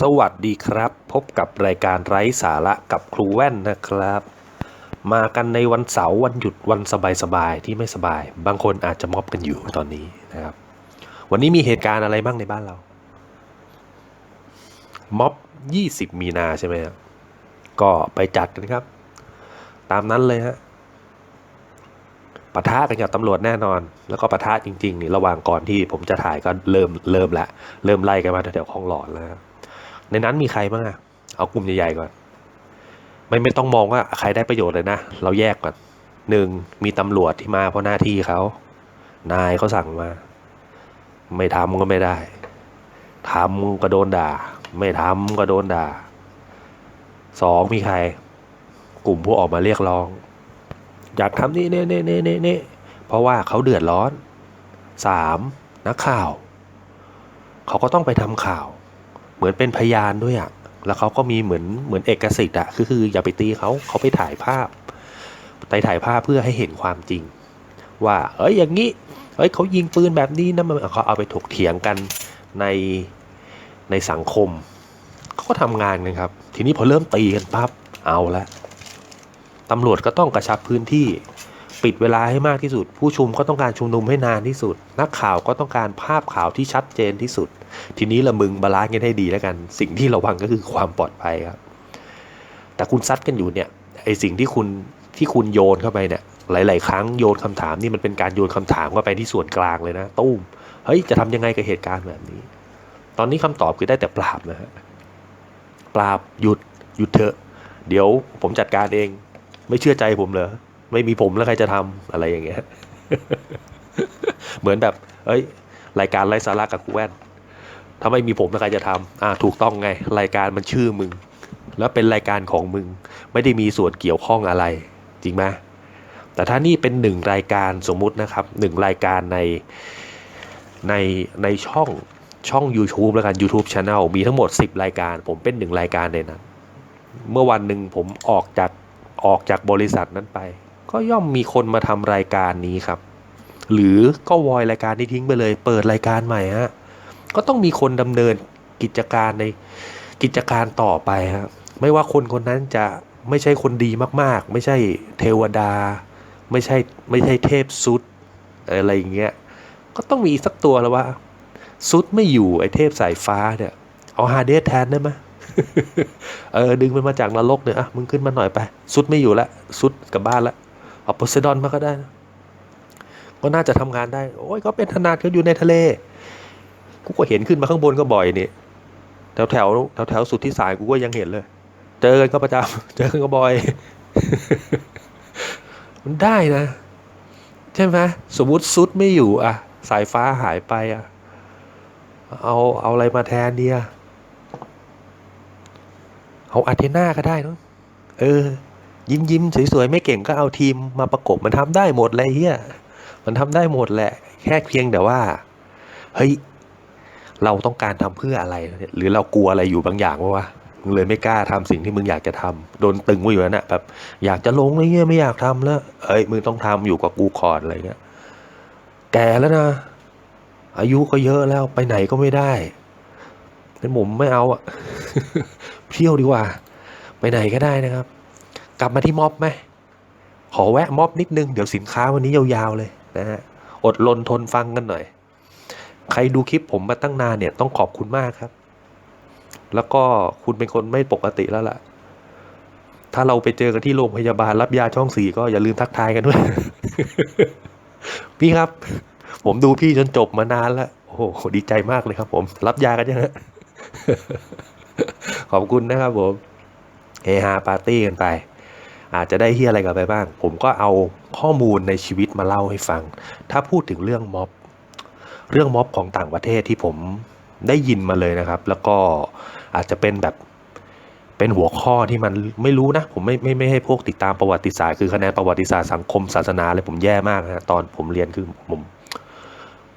สวัสดีครับ พบกับรายการไร้สาระกับครูแว่นนะครับ มากันในวันเสาร์วันหยุดวันสบายๆที่ไม่สบาย บางคนอาจจะม็อบกันอยู่ตอนนี้นะครับ วันนี้มีเหตุการณ์อะไรบ้างในบ้านเรา ม็อบ 20 มีนาใช่ไหมครับก็ไปจัดกันครับ ตามนั้นเลยฮะปะทะกันกับตำรวจแน่นอน แล้วก็ปะทะจริงๆนี่ระหว่างก่อนที่ผมจะถ่ายก็เริ่มเริ่มละเริ่มไล่กันมาแถวๆคลองหลอดแล้ว ในนั้นมีใครบ้างอะเอากลุ่มใหญ่ๆก่อน ไม่ไม่ต้องมองว่าใครได้ประโยชน์เลยนะ เราแยกก่อนหนึ่งมีตำรวจที่มาเพราะหน้าที่เขา นายเขาสั่งมา ไม่ทำก็ไม่ได้ทำก็โดนด่า ไม่ทำก็โดนด่าสองมีใคร กลุ่มผู้ออกมาเรียกร้อง อยากทำนี่เน่เน่เน่เน่เน่เพราะว่าเขาเดือดร้อนสามนักข่าว เขาก็ต้องไปทำข่าว เหมือนเป็นพยานด้วยอะ่ะแล้วเขาก็มีเหมือนเหมือนเอกสิทธิ์อะ่ะคือคืออย่าไปตีเขาเขาไปถ่ายภาพไปถ่ายภาพเพื่อให้เห็นความจริง ว่า เอ้ยอย่างนี้เอ้ยเขายิงปืนแบบนี้นะมันเขาเอาไปถกเถียงกันในในสังคมเขาก็ทำงานกันครับ ทีนี้พอเริ่มตีกันปั๊บเอาละตำรวจก็ต้องกระชับพื้นที่ ปิดเวลาให้มากที่สุด ผู้ชุมก็ต้องการชุมนุมให้นานที่สุด นักข่าวก็ต้องการภาพข่าวที่ชัดเจนที่สุด ทีนี้ละมึงบาลานซ์กันให้ดีแล้วกัน สิ่งที่ระวังก็คือความปลอดภัยครับ แต่คุณซัดกันอยู่เนี่ยไอสิ่งที่คุณที่คุณโยนเข้าไปเนี่ยหลาย ๆ ครั้งโยนคำถามนี่มันเป็นการโยนคำถามเข้าไปที่ส่วนกลางเลยนะตุ้มเฮ้ยจะทำยังไงกับเหตุการณ์แบบนี้ ตอนนี้คำตอบคือได้แต่ปราบนะฮะปราบหยุดหยุดเถอะ เดี๋ยวผมจัดการเอง ไม่เชื่อใจผมเหรอ ไม่มีผมแล้วใครจะทำอะไรอย่างเงี้ย เหมือนแบบ เอ้ย รายการไร้สาระกับครูแว่นถ้าไม่มีผมแล้วใครจะทำอ่า ถูกต้องไง รายการมันชื่อมึง แล้วเป็นรายการของมึง ไม่ได้มีส่วนเกี่ยวข้องอะไร จริงไหมแต่ถ้านี่เป็นหนึ่งรายการสมมุตินะครับหนึ่งรายการในในในช่องช่อง YouTube แล้วกัน YouTube Channel มีทั้งหมด 10 รายการ ผมเป็นหนึ่งรายการในนั้น เมื่อวันหนึ่งผมออกจากออกจากบริษัทนั้นไป ก็ย่อมมีคนมาทำรายการนี้ครับ หรือก็วอยรายการนี้ทิ้งไปเลย เปิดรายการใหม่ฮะก็ต้องมีคนดำเนินกิจการในกิจการต่อไปครับไม่ว่าคนคนนั้นจะไม่ใช่คนดีมากๆ ไม่ใช่เทวดา ไม่ใช่ไม่ใช่เทพซุดอะไรอย่างเงี้ยก็ต้องมีสักตัวแล้วว่าซุดไม่อยู่ไอเทพสายฟ้าเนี่ย เอาฮาเดสแทนได้ไหมเออดึงมันมาจากนรกเนี่ยอะมึงขึ้นมาหน่อยไปซุดไม่อยู่ละซุดกลับบ้านละ เอาโพไซดอนมาก็ได้ ก็น่าจะทำงานได้ โอ้ยก็เป็นธนาคาอยู่ในทะเล กูก็เห็นขึ้นมาข้างบนก็บ่อยนี่แถวแถวแถวแถวสุดที่สายกูก็ยังเห็นเลย เจอกันก็ประจำเจอกันก็บ่อย มันได้นะ ใช่ไหมสมมติซุดไม่อยู่อะสายฟ้าหายไปอะเอาเอาอะไรมาแทนเดียเอาอาเทน่าก็ได้เนอะเออ ยิ้มยิ้มสวยๆไม่เก่งก็เอาทีมมาประกบมันทำได้หมดเลยเฮียมันทำได้หมดแหละ แค่เพียงแต่ว่า เฮ้ย เราต้องการทำเพื่ออะไร หรือเรากลัวอะไรอยู่บางอย่างวะวะมึงเลยไม่กล้าทำสิ่งที่มึงอยากจะทำโดนตึงไว้อยู่นั่นแหะแบบอยากจะลงอะไรเงี้ยไม่อยากทำแล้วเอ้ยมึงต้องทำอยู่กับกูคอร์ดอะไรเงี้ยแก่แล้วนะ อายุก็เยอะแล้วไปไหนก็ไม่ได้เป็นผมไม่เอาอะเที่ยวดีกว่า ไปไหนก็ได้นะครับ กลับมาที่ม็อบไหมขอแวะม็อบนิดนึง เดี๋ยวสินค้าวันนี้ยาวๆเลยนะฮะอดรนทนฟังกันหน่อย ใครดูคลิปผมมาตั้งนานเนี่ยต้องขอบคุณมากครับ แล้วก็คุณเป็นคนไม่ปกติแล้วล่ะ ถ้าเราไปเจอกันที่โรงพยาบาลรับยาช่องสี่ก็อย่าลืมทักทายกันด้วย พี่ครับ ผมดูพี่จนจบมานานแล้ว โอ้โหดีใจมากเลยครับ ผม รับยากันยังฮะขอบคุณนะครับผมเฮฮาปาร์ตี้กันไป อาจจะได้เฮียอะไรกลับไปบ้าง ผมก็เอาข้อมูลในชีวิตมาเล่าให้ฟัง ถ้าพูดถึงเรื่องม็อบ เรื่องม็อบของต่างประเทศที่ผมได้ยินมาเลยนะครับ แล้วก็อาจจะเป็นแบบเป็นหัวข้อที่มันไม่รู้นะ ผมไม่ไม่ไม่ให้พวกติดตามประวัติศาสตร์คือคะแนนประวัติศาสตร์สังคมศาสนาเลยผมแย่มากนะฮะตอนผมเรียนคือผม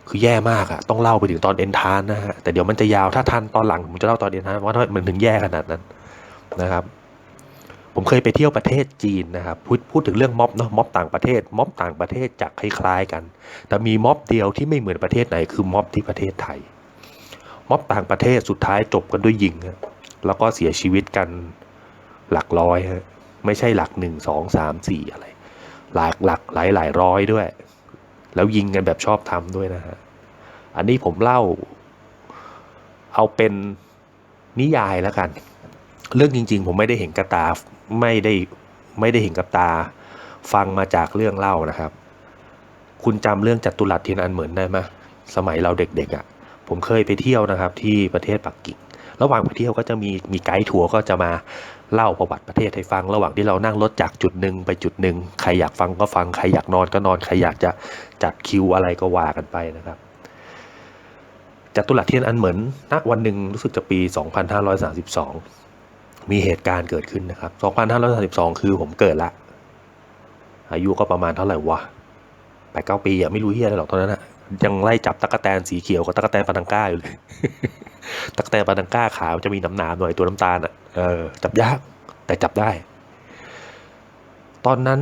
คือแย่มากอะต้องเล่าไปถึงตอนเอ็นทานนะฮะแต่เดี๋ยวมันจะยาวถ้าทันตอนหลังผมจะเล่าตอนเอ็นทานว่าทำไมมันถึงแย่ขนาดนั้นนะครับ ผมเคยไปเที่ยวประเทศจีนนะครับพูดพูดถึงเรื่องม็อบเนาะม็อบต่างประเทศ ม็อบต่างประเทศจะคล้ายๆกัน แต่มีม็อบเดียวที่ไม่เหมือนประเทศไหนคือม็อบที่ประเทศไทย ม็อบต่างประเทศสุดท้ายจบกันด้วยยิงแล้วก็เสียชีวิตกันหลักร้อยฮะไม่ใช่หลักหนึ่งสองสามสี่อะไรหลักหลักหลายหลายร้อยด้วย แล้วยิงกันแบบชอบทำด้วยนะฮะอันนี้ผมเล่า เอาเป็นนิยายแล้วกัน เรื่องจริง ๆ ผมไม่ได้เห็นกับตา ไม่ได้ไม่ได้เห็นกับตา ฟังมาจากเรื่องเล่านะครับ คุณจำเรื่องจัตุรัสเทียนอันเหมือนได้ไหมสมัยเราเด็กๆอะ่ะ ผมเคยไปเที่ยวนะครับ ที่ประเทศปักกิ่งระหว่างไปเที่ยวก็จะมีมีไกด์ทัวร์ก็จะมาเล่าประวัติประเทศให้ฟัง ระหว่างที่เรานั่งรถจากจุดหนึ่งไปจุดหนึ่งใครอยากฟังก็ฟังใครอยากนอนก็นอนใครอยากจะจัดคิวอะไรก็ว่ากันไปนะครับจัตุรัสเทียนอันเหมือนณวันหนึ่งรู้สึกจะปี 2532 มีเหตุการณ์เกิดขึ้นนะครับ 2532 คือผมเกิดละ อายุก็ประมาณเท่าไหร่วะแปดเก้าปีอะไม่รู้เฮียอะไรหรอกตอนนั้นอะยังไล่จับตะกแตนสีเขียวกับตะกแตนปานังก้าอยู่เลยตะกแตนปานังก้าขาวจะมีน้ำหนามหน่อยตัวน้ำตาลอะเออจับยากแต่จับได้ ตอนนั้น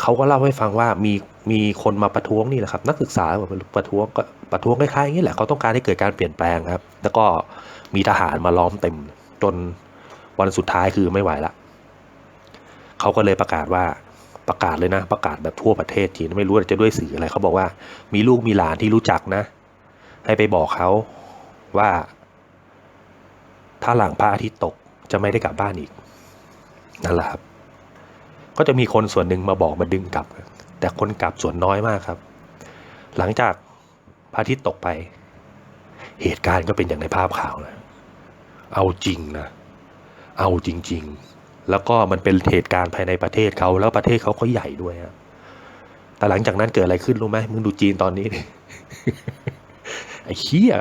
เขาก็เล่าให้ฟังว่ามีมีคนมาประท้วงนี่แหละครับ นักศึกษาแบบประท้วงก็ประท้วงคล้ายๆอย่างนี้แหละเขาต้องการให้เกิดการเปลี่ยนแปลงครับ แล้วก็มีทหารมาล้อมเต็มจน วันสุดท้ายคือไม่ไหวละเขาก็เลยประกาศว่าประกาศเลยนะ ประกาศแบบทั่วประเทศจีนไม่รู้จะด้วยสื่ออะไรเขาบอกว่า มีลูกมีหลานที่รู้จักนะ ให้ไปบอกเขาว่า ถ้าหลังพระอาทิตย์ตกจะไม่ได้กลับบ้านอีกนั่นแหละครับ ก็จะมีคนส่วนหนึ่งมาบอกมาดึงกลับ แต่คนกลับส่วนน้อยมากครับ หลังจากพระอาทิตย์ตกไป เหตุการณ์ก็เป็นอย่างในภาพข่าวนะเอาจริงนะ เอาจริง ๆ แล้วก็มันเป็นเหตุการณ์ภายในประเทศเขาแล้วประเทศเขาก็ใหญ่ด้วยครับแต่หลังจากนั้นเกิดอะไรขึ้นรู้ไหมมึงดูจีนตอนนี้ไอ้เหี้ย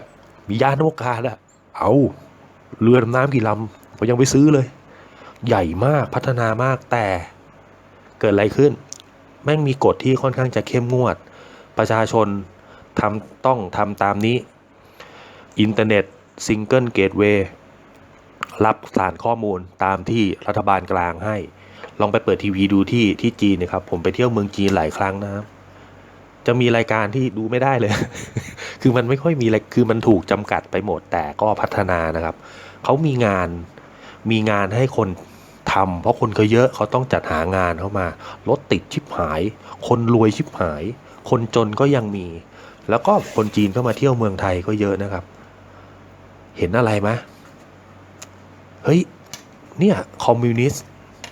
มียานอวกาศอะเอาเรือดำน้ำกี่ลำผมยังไปซื้อเลย ใหญ่มากพัฒนามากแต่เกิดอะไรขึ้น แม่งมีกฎที่ค่อนข้างจะเข้มงวด ประชาชนทำต้องทำตามนี้ อินเทอร์เน็ตซิงเกิลเกตเวย์ รับสารข้อมูลตามที่รัฐบาลกลางให้ ลองไปเปิดทีวีดูที่ที่จีนนะครับ ผมไปเที่ยวเมืองจีนหลายครั้งนะครับ จะมีรายการที่ดูไม่ได้เลย คือมันไม่ค่อยมีอะไรคือมันถูกจำกัดไปหมดแต่ก็พัฒนานะครับ เขามีงานมีงานให้คนทำเพราะคนเขาเยอะเขาต้องจัดหางานเข้ามารถติดชิบหาย คนรวยชิบหาย คนจนก็ยังมี แล้วก็คนจีนก็มาเที่ยวเมืองไทยก็เยอะนะครับ เห็นอะไรไหม เฮ้ย เนี่ย คอมมิวนิสต์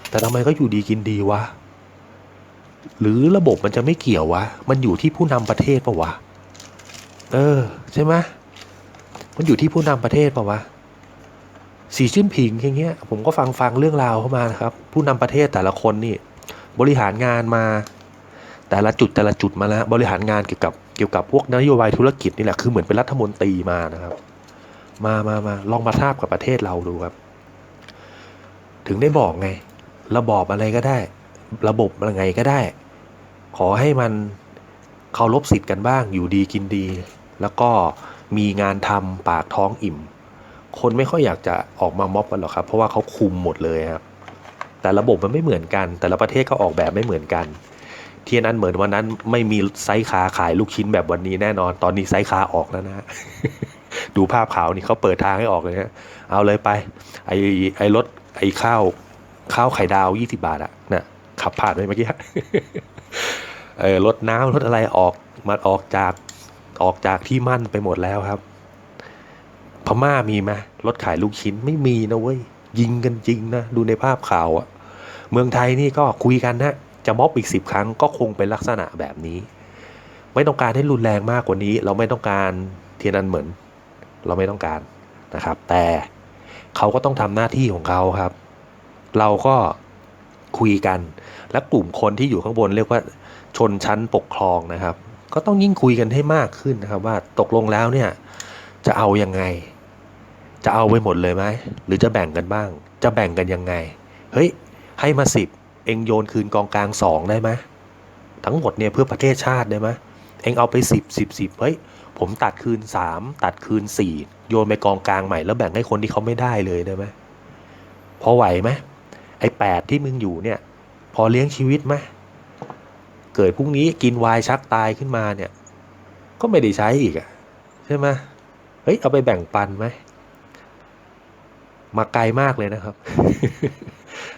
แต่ทำไมก็อยู่ดีกินดีวะ หรือระบบมันจะไม่เกี่ยววะ มันอยู่ที่ผู้นำประเทศปะวะ เออ ใช่ไหมมันอยู่ที่ผู้นำประเทศปะวะสีจิ้นผิงอย่างเงี้ย ผมก็ฟังฟังเรื่องราวเข้ามานะครับ ผู้นำประเทศแต่ละคนนี่ บริหารงานมา แต่ละจุดแต่ละจุดมาแล้วบริหารงานเกี่ยวกับเกี่ยวกับพวกนโยบายธุรกิจนี่แหละคือเหมือนเป็นรัฐมนตรีมานะครับ มามามาลองมาทาบกับประเทศเราดูครับ ถึงได้บอกไง ระบอบอะไรก็ได้ ระบบอะไรไงก็ได้ ขอให้มันเคารพสิทธิ์กันบ้าง อยู่ดีกินดี แล้วก็มีงานทำปากท้องอิ่ม คนไม่ค่อยอยากจะออกมาม็อบกันหรอกครับ เพราะว่าเขาคุมหมดเลยครับ แต่ระบบมันไม่เหมือนกัน แต่ละประเทศก็ออกแบบไม่เหมือนกัน เทียนอันเหมือนวันนั้นไม่มีไซส์คาขายลูกชิ้นแบบวันนี้แน่นอน ตอนนี้ไซส์คาออกแล้วนะ ดูภาพขาวนี่เขาเปิดทางให้ออกเลยฮะเอาเลยไป ไอไอรถ ไอ้ข้าวข้าวไข่ดาวยี่สิบาทอะน่ะขับผ่านไปเมื่อกี้เออรถน้ำรถอะไรออกมาออกจากออกจากที่มั่นไปหมดแล้วครับ พม่ามีไหมรถขายลูกชิ้นไม่มีนะเว้ยยิงกันจริงนะดูในภาพข่าวอะเมืองไทยนี่ก็คุยกันนะจะม็อบอีกสิบครั้งก็คงเป็นลักษณะแบบนี้ ไม่ต้องการให้รุนแรงมากกว่านี้ เราไม่ต้องการเทียนันเหมือน เราไม่ต้องการนะครับ แต่ เขาก็ต้องทำหน้าที่ของเขาครับ เราก็คุยกัน และกลุ่มคนที่อยู่ข้างบนเรียกว่าชนชั้นปกครองนะครับ ก็ต้องยิ่งคุยกันให้มากขึ้นนะครับ ว่าตกลงแล้วเนี่ยจะเอายังไง จะเอาไปหมดเลยไหมหรือจะแบ่งกันบ้าง จะแบ่งกันยังไง เฮ้ยให้มาสิบเองโยนคืนกองกลางสองได้ไหมทั้งหมดเนี่ยเพื่อประเทศชาติได้ไหมเองเอาไปสิบสิบสิบเฮ้ยผมตัดคืนสามตัดคืนสี่ โยนไปกองกลางใหม่แล้วแบ่งให้คนที่เขาไม่ได้เลยได้ไหมพอไหวไหมไอ้แปดที่มึงอยู่เนี่ย พอเลี้ยงชีวิตไหมเกิดพรุ่งนี้กินวายชักตายขึ้นมาเนี่ย ก็ไม่ได้ใช้อีกอะใช่ไหมเฮ้ยเอาไปแบ่งปันไหมมาไกลมากเลยนะครับ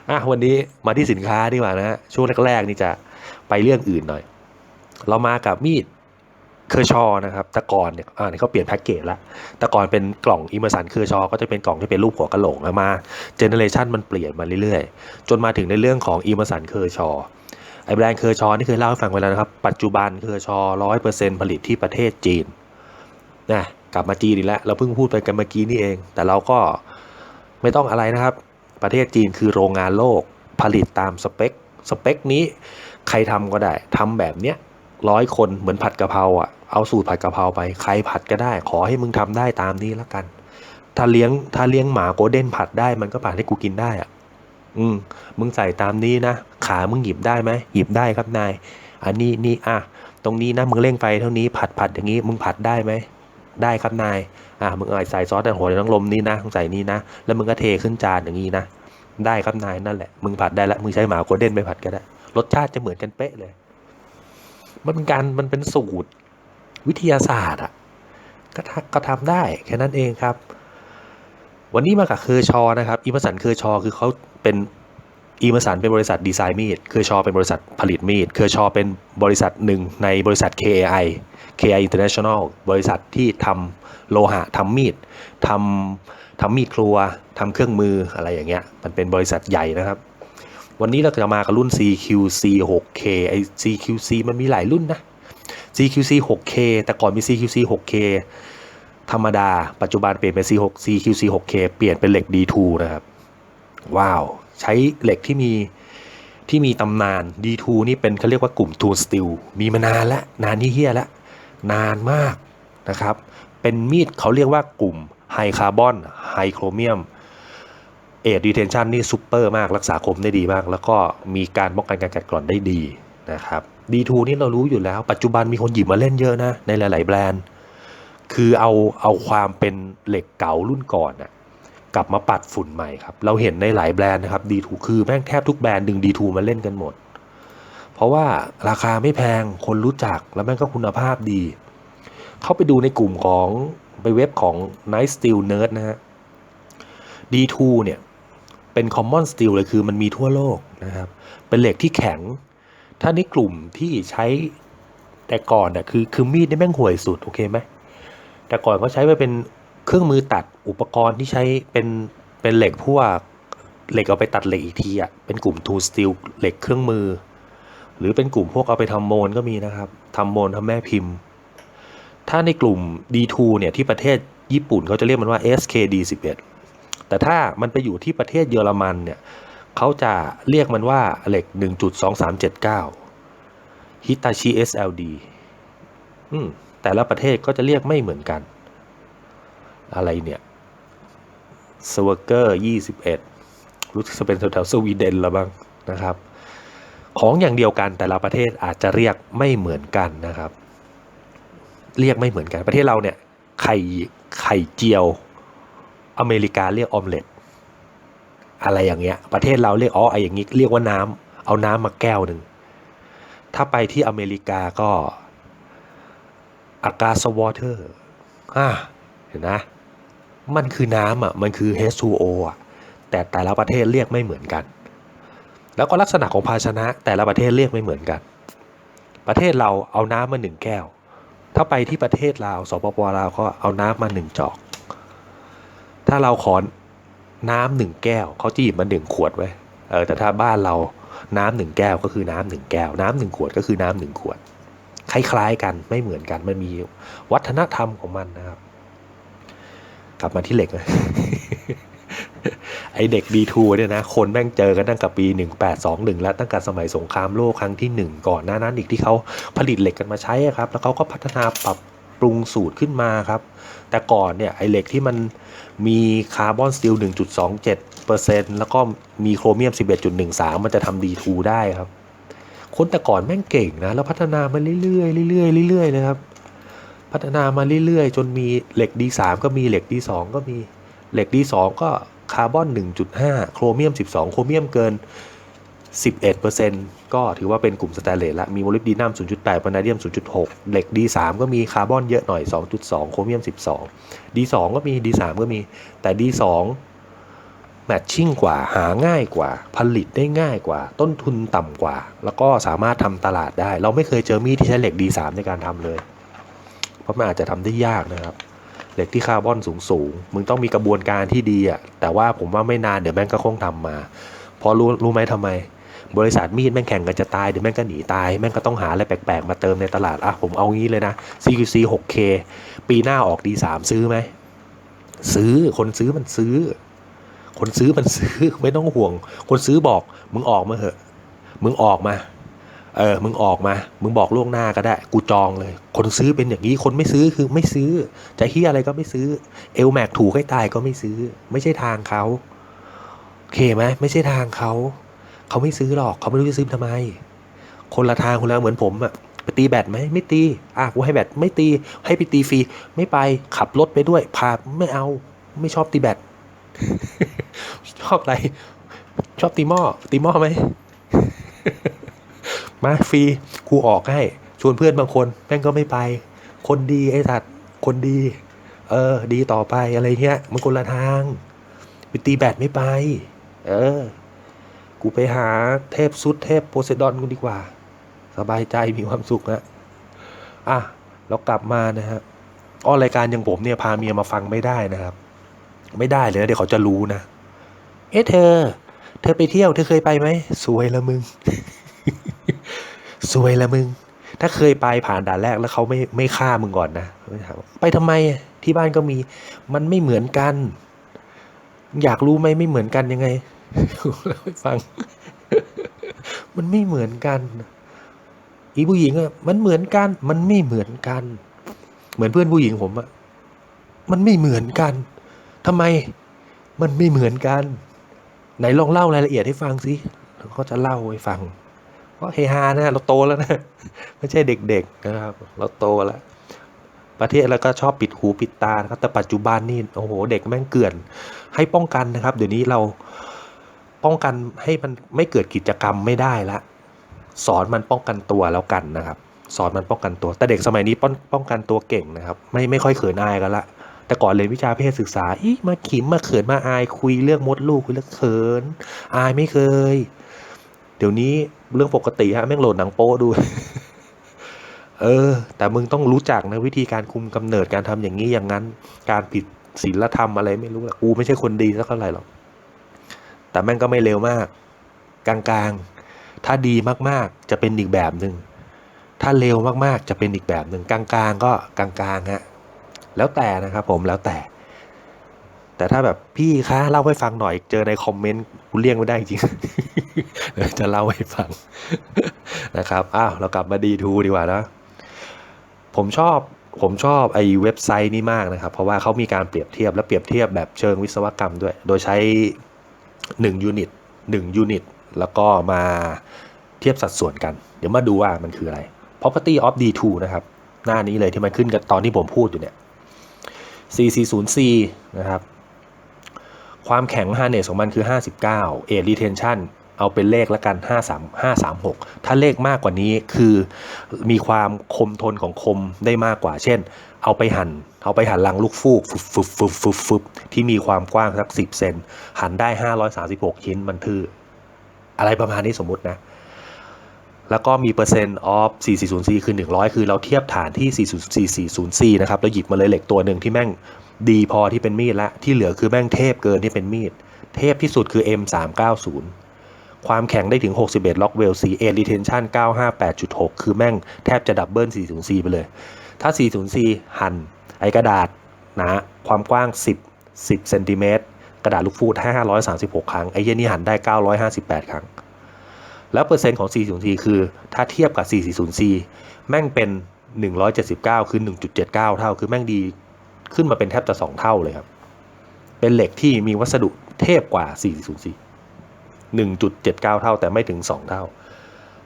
อะวันนี้มาที่สินค้าดีกว่านะฮะช่วงแรกๆนี่จะไปเรื่องอื่นหน่อย เรามากับมีด เคอร์ชอนะครับแต่ก่อนเนี่ยอ่านี่เขาเปลี่ยนแพ็กเกจแล้วแต่ก่อนเป็นกล่องอิมเมอร์สันเคอร์ชอก็จะเป็นกล่องที่เป็นรูปหัวกะโหลกแล้วมาเจเนเรชันมันเปลี่ยนมาเรื่อยๆ จนมาถึงในเรื่องของอิมเมอร์สันเคอร์ชอไอแบรนด์เคอร์ชอนี่เคยเล่าให้ฟังไปแล้วนะครับ ปัจจุบันเคอร์ชอร้อยเปอร์เซ็นต์ผลิตที่ประเทศจีนนะกลับมาจีนอีกแล้วเราเพิ่งพูดไปกันเมื่อกี้นี่เอง แต่เราก็ไม่ต้องอะไรนะครับ ประเทศจีนคือโรงงานโลกผลิตตามสเปคสเปคนี้ใครทำก็ได้ทำแบบเนี้ย ร้อยคนเหมือนผัดกะเพราอะเอาสูตรผัดกะเพราไปใครผัดก็ได้ ขอให้มึงทำได้ตามนี้แล้วกัน ถ้าเลี้ยงถ้าเลี้ยงหมาโกเด้นผัดได้มันก็ผัดให้กูกินได้อะ อืมมึงใส่ตามนี้นะขามึงหยิบได้ไหมหยิบได้ครับนาย อันนี้นี่อะตรงนี้นะมึงเร่งไฟเท่านี้ผัดผัดอย่างนี้มึงผัดได้ไหมได้ครับนายอะมึงเอาใส่ซอสแต่หัวน้ำลมนี่นะมึงใส่นี่นะแล้วมึงก็เทขึ้นจานอย่างนี้นะได้ครับนายนั่นแหละมึงผัดได้ละมึงใช้หมาโกเด้นไปผัดก็ได้รสชาติจะเหมือนกันเป๊ะเลย มันเป็นการมันเป็นสูตรวิทยาศาสตร์อะก็ทำก็ทำได้แค่นั้นเองครับ วันนี้มากับเคอร์ชอนะครับอีมสันเคอร์ชอคือเขาเป็นอีมสันเป็นบริษัทดีไซน์มีดเคอร์ชอเป็นบริษัทผลิตมีดเคอร์ชอเป็นบริษัทหนึ่งในบริษัท KAI KAI International บริษัทที่ทำโลหะทำมีดทำทำมีดครัวทำเครื่องมืออะไรอย่างเงี้ยมันเป็นบริษัทใหญ่นะครับ วันนี้เราจะมากับรุ่น CQC 6K ไอ CQC มันมีหลายรุ่นนะ CQC 6K แต่ก่อนมี CQC 6K ธรรมดา ปัจจุบันเปลี่ยนเป็น C6 CQC 6K เปลี่ยนเป็นเหล็ก D2 นะครับ ว้าว ใช้เหล็กที่มีที่มีตำนาน D2 นี่เป็นเขาเรียกว่ากลุ่ม Tool Steel มีมานานแล้ว นานที่เฮียแล้ว นานมากนะครับ เป็นมีดเขาเรียกว่ากลุ่มไฮคาร์บอนไฮโครเมียม เอดีเทนชันนี่ซูเปอร์มากรักษาคมได้ดีมาก แล้วก็มีการป้องกันการกัดกร่อนได้ดีนะครับ D2 นี่เรารู้อยู่แล้ว ปัจจุบันมีคนหยิบมาเล่นเยอะนะในหลาย ๆ แบรนด์ คือเอาเอาความเป็นเหล็กเก่ารุ่นก่อนน่ะกลับมาปัดฝุ่นใหม่ครับ เราเห็นในหลายแบรนด์นะครับ D2 คือแม่งแทบทุกแบรนด์ดึง D2 มาเล่นกันหมด เพราะว่าราคาไม่แพงคนรู้จักแล้วแม่งก็คุณภาพดี เข้าไปดูในกลุ่มของไปเว็บของ Night Steel Nerd นะฮะ D2 เนี่ย เป็น common steel เลยคือมันมีทั่วโลกนะครับ เป็นเหล็กที่แข็ง ถ้าในกลุ่มที่ใช้แต่ก่อนน่ะคือคือมีดนี่แม่งห่วยสุดโอเคไหมแต่ก่อนเขาใช้ไปเป็นเครื่องมือตัดอุปกรณ์ที่ใช้เป็นเป็นเหล็กพวกเหล็กเอาไปตัดเหล็กอีกทีอะเป็นกลุ่ม tool steel เหล็กเครื่องมือ หรือเป็นกลุ่มพวกเอาไปทำโมนก็มีนะครับทำโมนทำแม่พิมพ์ ถ้าในกลุ่ม D2 เนี่ยที่ประเทศญี่ปุ่นเขาจะเรียกมันว่า SKD11 แต่ถ้ามันไปอยู่ที่ประเทศเยอรมันเนี่ยเขาจะเรียกมันว่าเหล็ก 1.2379 Hitachi SLD อืมแต่ละประเทศก็จะเรียกไม่เหมือนกัน อะไรเนี่ยสวเกอร์21รู้สึกจะเป็นแถวสวีเดนละบ้างนะครับ ของอย่างเดียวกันแต่ละประเทศอาจจะเรียกไม่เหมือนกันนะครับ เรียกไม่เหมือนกัน ประเทศเราเนี่ยไข่ไข่เจียว อเมริกาเรียกออมเล็ตอะไรอย่างเงี้ย ประเทศเราเรียกอ๋อไออย่างงี้เรียกว่าน้ำเอาน้ำมาแก้วหนึ่ง ถ้าไปที่อเมริกาก็อากาศวอเตอร์อ่าเห็นนะ มันคือน้ำอะ มันคือ H2O อะ แต่แต่ละประเทศเรียกไม่เหมือนกัน แล้วก็ลักษณะของภาชนะแต่ละประเทศเรียกไม่เหมือนกัน ประเทศเราเอาน้ำมาหนึ่งแก้ว ถ้าไปที่ประเทศลาวสปปลาวก็เอาน้ำมาหนึ่งจอก ถ้าเราขอน้ำหนึ่งแก้วเขาจะหยิบมาหนึ่งขวดไว้เออแต่ถ้าบ้านเราน้ำหนึ่งแก้วก็คือน้ำหนึ่งแก้ว น้ำหนึ่งขวดก็คือน้ำหนึ่งขวด คล้ายๆกันไม่เหมือนกันมันมีวัฒนธรรมของมันนะครับ กลับมาที่เหล็กนะไอเด็ก B2 เนี่ยนะ คนแม่งเจอกันตั้งแต่ปี 1821 แล้วตั้งแต่สมัยสงครามโลกครั้งที่ 1 ก่อนหน้านั้นอีกที่เขาผลิตเหล็กกันมาใช้ครับ แล้วเขาก็พัฒนาปรับปรุงสูตรขึ้นมาครับ แต่ก่อนเนี่ยไอเหล็กที่มันมีคาร์บอนสตีล 1.27%แล้วก็มีโครเมียม 11.13 มันจะทำ D2 ได้ครับ คนแต่ก่อนแม่งเก่งนะ แล้วพัฒนามาเรื่อยๆเรื่อยๆเรื่อยๆเลยครับพัฒนามาเรื่อยๆ จนมีเหล็ก D3 ก็มีเหล็ก D2 ก็มีเหล็ก D2 ก็คาร์บอน 1.5 โครเมียม 12 โครเมียมเกิน 11%ก็ถือว่าเป็นกลุ่มสแตนเลสละมีโมลิบดีนัม0.8วานาเดียม 0.6 เหล็ก D3 ก็มีคาร์บอนเยอะหน่อย 2.2 โครเมียม 12 D2 ก็มี D3 ก็มี แต่ D2 แมทชิ่งกว่าหาง่ายกว่า ผลิตได้ง่ายกว่า ต้นทุนต่ำกว่า แล้วก็สามารถทำตลาดได้ เราไม่เคยเจอมีดที่ใช้เหล็ก D3 ในการทำเลย เพราะมันอาจจะทำได้ยากนะครับเหล็กที่คาร์บอนสูงสูงๆมึงต้องมีกระบวนการที่ดีอะแต่ว่าผมว่าไม่นานเดี๋ยวแม่งก็คงทำมาพราะรู้รู้ไหมทำไม บริษัทมีดแม่งแข่งกันจะตายเดี๋ยวแม่งก็หนีตายแม่งก็ต้องหาอะไรแปลกๆ มาเติมในตลาดอะผมเอางี้เลยนะ CQC 6K ปีหน้าออก D3 ซื้อไหมซื้อคนซื้อมันซื้อ คนซื้อมันซื้อไม่ต้องห่วง คนซื้อบอกมึงออกมาเถอะ มึงออกมาเออ มึงออกมา มึงบอกล่วงหน้าก็ได้ กูจองเลย คนซื้อเป็นอย่างนี้ คนไม่ซื้อคือไม่ซื้อ จะเฮียอะไรก็ไม่ซื้อ เอลแม็กถูกให้ตายก็ไม่ซื้อ ไม่ใช่ทางเขาโอเคไหมไม่ใช่ทางเขา เขาไม่ซื้อหรอกเขาไม่รู้จะซื้อทำไม คนละทางคนละเหมือนผมอะไปตีแบตไหมไม่ตีอะกูให้แบตไม่ตีให้ไปตีฟรีไม่ไปขับรถไปด้วยพาไม่เอาไม่ชอบตีแบตชอบอะไร ชอบตีหม้อตีหม้อไหมมาฟรีกูออกให้ชวนเพื่อนบางคนแม่งก็ไม่ไป คนดีไอ้สัตว์คนดี เออ ดีต่อไปอะไรเงี้ยมันคนละทางไปตีแบตไม่ไป เออ กูไปหาเทพสุดเทพโพไซดอนกูดีกว่า สบายใจมีความสุขนะอะแล้วกลับมานะฮะอ้อรายการอย่างผมเนี่ยพาเมียมาฟังไม่ได้นะครับ ไม่ได้เลยนะเดี๋ยวเขาจะรู้นะเอ๊ะเธอ เธอไปเที่ยวเธอเคยไปไหมสวยละมึงสวยละมึง ถ้าเคยไปผ่านด่านแรกแล้วเขาไม่ไม่ฆ่ามึงก่อนนะไม่ถาไปทำไมที่บ้านก็มี มันไม่เหมือนกัน อยากรู้ไหมไม่เหมือนกันยังไง เล่าให้ฟัง มันไม่เหมือนกัน อีผู้หญิงอะมันเหมือนกัน มันไม่เหมือนกัน เหมือนเพื่อนผู้หญิงผมอะมันไม่เหมือนกันทำไม มันไม่เหมือนกัน ไหนลองเล่ารายละเอียดให้ฟังสิเราก็จะเล่าให้ฟังเพราะเฮฮานะเราโตแล้วนะไม่ใช่เด็กๆนะครับ เราโตแล้วประเทศแล้วก็ชอบปิดหูปิดตานะครับแต่ปัจจุบันนี่โอ้โหเด็กแม่งเกลื่อน ให้ป้องกันนะครับ เดี๋ยวนี้เรา ป้องกันให้มันไม่เกิดกิจกรรมไม่ได้ละ สอนมันป้องกันตัวแล้วกันนะครับ สอนมันป้องกันตัว แต่เด็กสมัยนี้ป้องป้องกันตัวเก่งนะครับ ไม่ไม่ค่อยเขินอายกันละ แต่ก่อนเรียนวิชาเพศศึกษาอีมาขิมมาเขินมาอายคุยเรื่องมดลูกคุยเรื่องเขิน อายไม่เคย เดี๋ยวนี้เรื่องปกติฮะแม่งโหลดหนังโป๊ดูเออ แต่มึงต้องรู้จักนะวิธีการคุมกำเนิดการทำอย่างนี้อย่างนั้น การผิดศีลธรรมอะไรไม่รู้แหละกูไม่ใช่คนดีสักเท่าไหร่หรอก แต่แม่งก็ไม่เร็วมาก กลางๆ ถ้าดีมากๆจะเป็นอีกแบบหนึ่งถ้าเร็วมากๆจะเป็นอีกแบบหนึ่งกลางๆ ก็กลางๆฮะแล้วแต่นะครับผมแล้วแต่ แต่ถ้าแบบพี่คะเล่าให้ฟังหน่อยเจอในคอมเมนต์กูเลี่ยงไม่ได้จริงเดี๋ยวจะเล่าให้ฟังนะครับอ้าวเรากลับมาดีทูดีกว่านะ ผมชอบผมชอบไอ้เว็บไซต์นี้มากนะครับ เพราะว่าเขามีการเปรียบเทียบและเปรียบเทียบแบบเชิงวิศวกรรมด้วย โดยใช้ 1ยูนิต1ยูนิตแล้วก็มาเทียบสัดส่วนกัน เดี๋ยวมาดูว่ามันคืออะไร property of D2 นะครับ หน้านี้เลยที่มันขึ้นกับตอนที่ผมพูดอยู่เนี่ย C40C นะครับ ความแข็ง hardness ของมันคือ 59 air retention เอาเป็นเลขละกัน 53 536 ถ้าเลขมากกว่านี้คือมีความคมทนของคมได้มากกว่า เช่น เอาไปหั่นเอาไปหั่นลังลูกฟูกฟึบฟึบฟึบฟึบฟึบที่มีความกว้างสัก10เซนหั่นได้536ชิ้นมันทื่ออะไรประมาณนี้สมมุตินะ แล้วก็มีเปอร์เซ็นต์ of 440C คือ 100 คือเราเทียบฐานที่ 440C นะครับ แล้วหยิบมาเลยเหล็กตัวหนึ่งที่แม่งดีพอที่เป็นมีดละที่เหลือคือแม่งเทพเกินที่เป็นมีด เทพที่สุดคือ M390 ความแข็งได้ถึง 61 ล็อกเวล C A retention 958.6 คือแม่งแทบจะดับเบิล 40C ไปเลย ถ้า 40C หั่นไอกระดาษนาความกว้าง 10 10เซนติเมตรกระดาษลูกฟูด 536 ครั้ง ไอ้เหี้ยนี่หั่นได้ 958 ครั้ง แล้วเปอร์เซ็นต์ของ 40C คือถ้าเทียบกับ 440C แม่งเป็น 179 คือ 1.79 เท่า คือแม่งดีขึ้นมาเป็นแทบจะ 2 เท่าเลยครับ เป็นเหล็กที่มีวัสดุเทพกว่า 440C 1.79 เท่าแต่ไม่ถึง 2 เท่า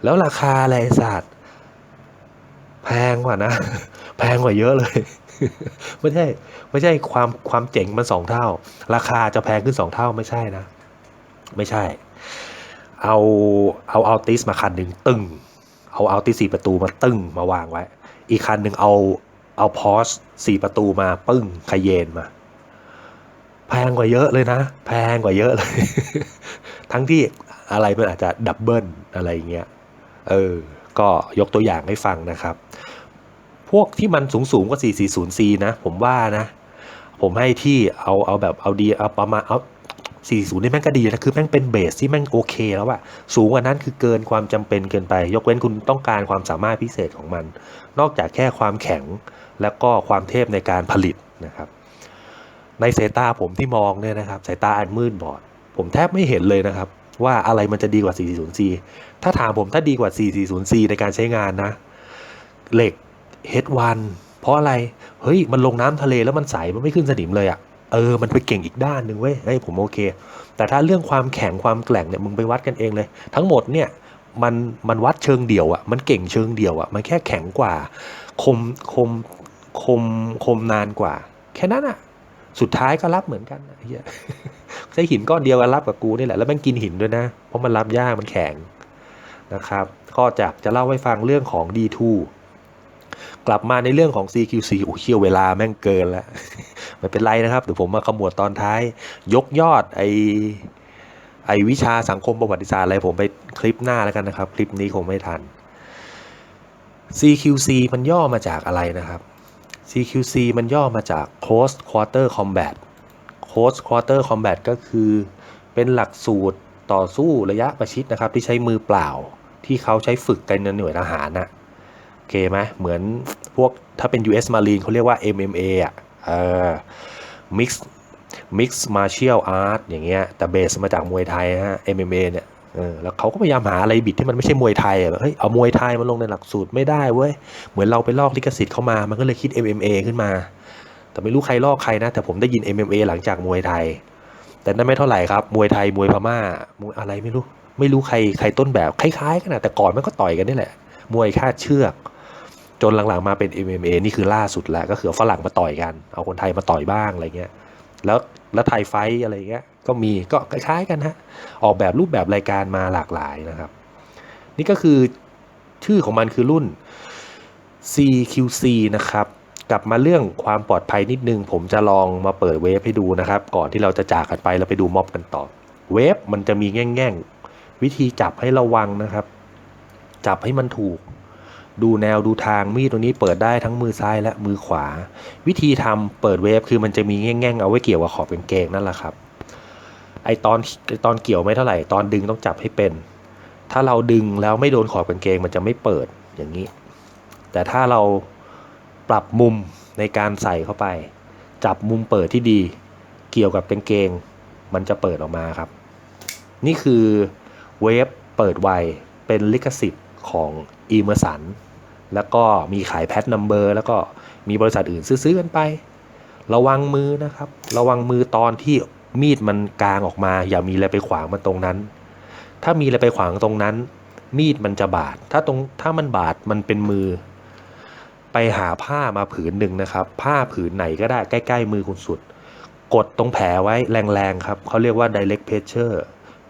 แล้วราคาอะไรศาสตร์แพงกว่านะ แพงกว่าเยอะเลย ไม่ใช่ไม่ใช่ความความเจ๋งมันสองเท่า ราคาจะแพงขึ้นสองเท่าไม่ใช่นะ ไม่ใช่ เอาเอาเอาติสมาคันหนึ่งตึงเอาเอาติสสี่ประตูมาตึงมาวางไว้ อีกคันหนึ่งเอาเอาพอสสี่ประตูมาปึ้งคาเยนมาแพงกว่าเยอะเลยนะ แพงกว่าเยอะเลย ทั้งที่อะไรมันอาจจะดับเบิลอะไรเงี้ย เออ ก็ยกตัวอย่างให้ฟังนะครับ พวกที่มันสูงสูงกว่า 440C นะ ผมว่านะ ผมให้ที่เอาเอาแบบเอาดีเอาประมาณเอา40นี่แม่งก็ดีนะคือแม่งเป็นเบสที่แม่งโอเคแล้วอะสูงกว่านั้นคือเกินความจำเป็นเกินไป ยกเว้นคุณต้องการความสามารถพิเศษของมัน นอกจากแค่ความแข็งแล้วก็ความเทพในการผลิตนะครับ ในสายตาผมที่มองเนี่ยนะครับสายตาอันมืดบอด ผมแทบไม่เห็นเลยนะครับ ว่าอะไรมันจะดีกว่า 440C ถ้าถามผมถ้าดีกว่า 440C ในการใช้งานนะ เหล็ก H1 เพราะอะไร เฮ้ย มันลงน้ำทะเลแล้วมันใส มันไม่ขึ้นสนิมเลยอะเออ มันไปเก่งอีกด้านหนึ่งเว้ยเฮ้ย ผมโอเค แต่ถ้าเรื่องความแข็งความแกร่งเนี่ย มึงไปวัดกันเองเลย ทั้งหมดเนี่ย มัน มันวัดเชิงเดี่ยวอะ่ะ มันเก่งเชิงเดี่ยวอะ่ะ มันแค่แข็งกว่า คม คม คม คมนานกว่า แค่นั้นอะ่ะ สุดท้ายก็รับเหมือนกันไอ้เฮียใช้หินก้อนเดียวกันรับกับกูนี่แหละ แล้วม่งกินหินด้วยนะ เพราะมันรับยาก มันแข็งนะครับ ก็จากจะเล่าให้ฟังเรื่องของ D2 กลับมาในเรื่องของ CQC โอ้เชี่ยวเวลาแม่งเกินแล้ว ไม่เป็นไรนะครับ เดี๋ยวผมมาขมวดตอนท้าย ยกยอดไอไอวิชาสังคมประวัติศาสตร์อะไรผมไปคลิปหน้าแล้วกันนะครับ คลิปนี้คงไม่ทัน CQC มันย่อมาจากอะไรนะครับ CQC มันย่อมาจาก Close Quarter Combat Close Quarter Combat ก็คือเป็นหลักสูตรต่อสู้ระยะประชิดนะครับ ที่ใช้มือเปล่าที่เขาใช้ฝึกกันในหน่วยทหารนะ เคไหมเหมือนพวกถ้าเป็น US Marine เขาเรียกว่า MMA อะเออ Mix Mix Martial Art อย่างเงี้ยแต่เบสมาจากมวยไทยฮะ MMA เนี่ยเออแล้วเขาก็พยายามหาอะไรบิดที่มันไม่ใช่มวยไทยอะเฮ้ยเอามวยไทยมาลงในหลักสูตรไม่ได้เว้ยเหมือนเราไปลอกลิขสิทธิ์เข้ามามันก็เลยคิด MMA ขึ้นมา แต่ไม่รู้ใครลอกใครนะ แต่ผมได้ยิน MMA หลังจากมวยไทย แต่นั่นไม่เท่าไหร่ครับมวยไทยมวยพม่ามวยอะไรไม่รู้ ไม่รู้ใครใครต้นแบบคล้ายๆกันนะแต่ก่อนมันก็ต่อยกันนี่แหละมวยคาดเชือก จนหลังๆมาเป็น MMA นี่คือล่าสุดแล้วก็คือฝรั่งมาต่อยกัน เอาคนไทยมาต่อยบ้างอะไรเงี้ยแล้วแล้วไทยไฟท์อะไรเงี้ยก็มีก็คล้ายๆกันฮะออกแบบรูปแบบรายการมาหลากหลายนะครับ นี่ก็คือชื่อของมันคือรุ่น CQC นะครับกลับมาเรื่องความปลอดภัยนิดนึง ผมจะลองมาเปิดเวฟให้ดูนะครับ ก่อนที่เราจะจากกันไปเราไปดูม็อบกันต่อ เวฟมันจะมีแง่งๆ วิธีจับให้ระวังนะครับ จับให้มันถูก ดูแนวดูทางมีดตัวนี้เปิดได้ทั้งมือซ้ายและมือขวา วิธีทำเปิดเวฟคือมันจะมีแง่งๆเอาไว้เกี่ยวกับขอบกางเกงนั่นแหละครับ ไอตอนตอนเกี่ยวไม่เท่าไหร่ตอนดึงต้องจับให้เป็น ถ้าเราดึงแล้วไม่โดนขอบกางเกงมันจะไม่เปิดอย่างนี้ แต่ถ้าเราปรับมุมในการใส่เข้าไป จับมุมเปิดที่ดี เกี่ยวกับกางเกง มันจะเปิดออกมาครับ นี่คือเวฟเปิดไวเป็นลิขสิทธิ์ ของอีเมอร์สันแล้วก็มีขายแพทนัมเบอร์แล้วก็มีบริษัทอื่นซื้อๆกันไป ระวังมือนะครับ ระวังมือตอนที่มีดมันกลางออกมา อย่ามีอะไรไปขวางมันตรงนั้น ถ้ามีอะไรไปขวางตรงนั้น มีดมันจะบาด ถ้าตรงถ้ามันบาดมันเป็นมือ ไปหาผ้ามาผืนหนึ่งนะครับ ผ้าผืนไหนก็ได้ใกล้ ๆ มือคุณสุด กดตรงแผลไว้แรงๆครับเขาเรียกว่า direct pressure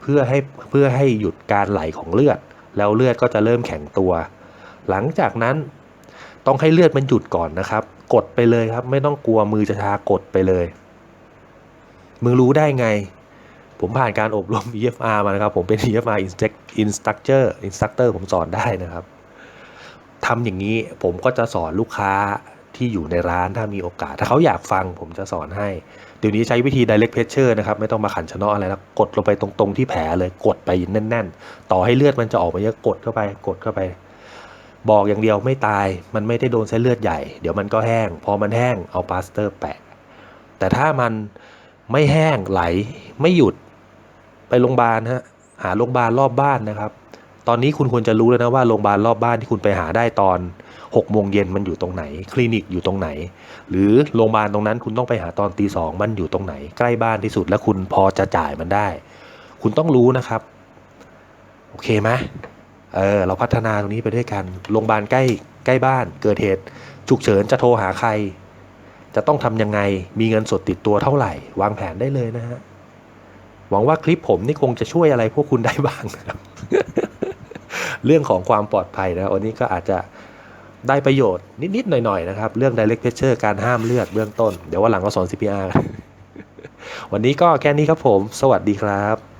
เพื่อให้เพื่อให้หยุดการไหลของเลือด แล้วเลือดก็จะเริ่มแข็งตัว หลังจากนั้นต้องให้เลือดมันหยุดก่อนนะครับ กดไปเลยครับ ไม่ต้องกลัวมือจะชากดไปเลย มึงรู้ได้ไง ผมผ่านการอบรม EFR มานะครับ ผมเป็น EFR Instruct- Instructor Instructor ผมสอนได้นะครับทำอย่างนี้ผมก็จะสอนลูกค้าที่อยู่ในร้านถ้ามีโอกาส ถ้าเขาอยากฟังผมจะสอนให้ เดี๋ยวนี้ใช้วิธี direct pressure นะครับ ไม่ต้องมาขันชะเนาะอะไรแล้วกดลงไปตรงๆที่แผลเลยกดไปแน่น ๆ ต่อให้เลือดมันจะออกมาเยอะกดเข้าไปกดเข้าไป บอกอย่างเดียวไม่ตายมันไม่ได้โดนเส้นเลือดใหญ่ เดี๋ยวมันก็แห้ง พอมันแห้งเอาปลาสเตอร์แปะ แต่ถ้ามันไม่แห้งไหลไม่หยุดไปโรงพยาบาลฮะหาโรงพยาบาลรอบบ้านนะครับ อนนี้คุณควรจะรู้แล้วนะว่าโรงพยาบาลรอบบ้านที่คุณไปหาได้ตอน6โมงเย็นมันอยู่ตรงไหน คลินิกอยู่ตรงไหน หรือโรงพยาบาลตรงนั้นคุณต้องไปหาตอนตีสองมันอยู่ตรงไหน ใกล้บ้านที่สุดและคุณพอจะจ่ายมันได้ คุณต้องรู้นะครับ โอเคไหมเออเราพัฒนาตรงนี้ไปด้วยกันโรงพยาบาลใกล้ใกล้บ้าน เกิดเหตุฉุกเฉินจะโทรหาใคร จะต้องทำยังไงมีเงินสดติดตัวเท่าไหร่ วางแผนได้เลยนะฮะหวังว่าคลิปผมนี่คงจะช่วยอะไรพวกคุณได้บ้างนะครับ เรื่องของความปลอดภัยนะวันนี้ก็อาจจะได้ประโยชน์นิด ๆ หน่อย ๆ นะครับ เรื่อง direct pressure การห้ามเลือดเบื้องต้น เดี๋ยววันหลังก็สอน CPR วันนี้ก็แค่นี้ครับผม สวัสดีครับ